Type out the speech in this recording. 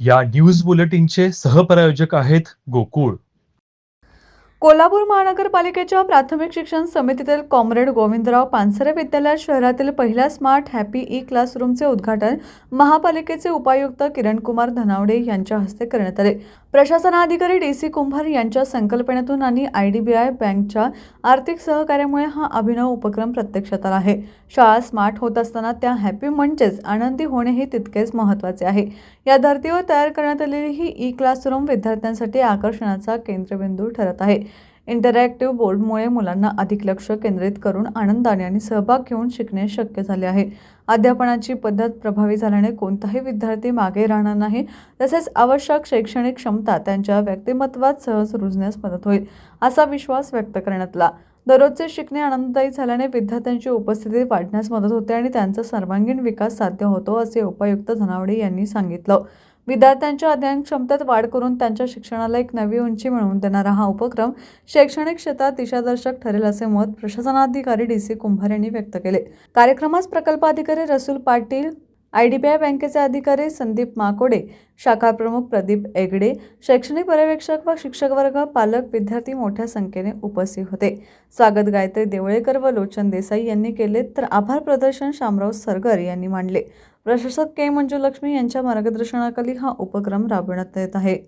या न्यूज बुलेटिनचे सहप्रायोजक आहेत गोकुळ. कोल्हापूर महानगरपालिकेच्या प्राथमिक शिक्षण समितीतील कॉम्रेड गोविंदराव पानसरे विद्यालयात शहरातील पहिल्या स्मार्ट हॅपी ई क्लासरूमचे उद्घाटन महापालिकेचे उपायुक्त किरणकुमार धनावडे यांच्या हस्ते करण्यात आले. प्रशासनाधिकारी डी सी कुंभार यांच्या संकल्पनेतून आणि आय डी बी आय बँकच्या आर्थिक सहकार्यामुळे हा अभिनव उपक्रम प्रत्यक्षात आला आहे. शाळा स्मार्ट होत असताना त्या हॅपी म्हणजेच आनंदी होणे हे तितकेच महत्त्वाचे आहे. या धर्तीवर तयार करण्यात आलेली ही ई क्लासरूम विद्यार्थ्यांसाठी आकर्षणाचा केंद्रबिंदू ठरत आहे. इंटरॅक्टिव्ह बोर्डमुळे मुलांना अधिक लक्ष केंद्रित करून आनंदाने आणि सहभाग घेऊन शिकणे शक्य झाले आहे. अध्यापनाची पद्धत प्रभावी झाल्याने कोणताही विद्यार्थी मागे राहणार नाही. तसेच आवश्यक शैक्षणिक क्षमता त्यांच्या व्यक्तिमत्वात सहज रुजण्यास मदत होईल असा विश्वास व्यक्त करण्यात आला दररोजचे शिकणे आनंददायी झाल्याने विद्यार्थ्यांची उपस्थिती वाढण्यास मदत होते आणि त्यांचा सर्वांगीण विकास साध्य होतो असे उपायुक्त धनावडे यांनी सांगितलं. विद्यार्थ्यांच्या अध्ययन क्षमतेत वाढ करून त्यांच्या शिक्षणाला एक नवी उंची मिळवून देणारा हा उपक्रम शैक्षणिक क्षेत्रात दिशादर्शक ठरेल असे मत प्रशासनाधिकारी डी सी कुंभार यांनी व्यक्त केले. कार्यक्रमास प्रकल्पाधिकारी Rasul Patil I D B I बँकेचे अधिकारी संदीप माकोडे शाखा प्रमुख प्रदीप एगडे शैक्षणिक पर्यवेक्षक व शिक्षक वर्ग पालक विद्यार्थी मोठ्या संख्येने उपस्थित होते. स्वागत गायत्री देवळेकर व लोचन देसाई यांनी केले तर आभार प्रदर्शन शामराव सरगर यांनी मांडले. प्रशासक के मंजुलक्ष्मी यांच्या मार्गदर्शनाखाली हा उपक्रम राबविण्यात येत आहे.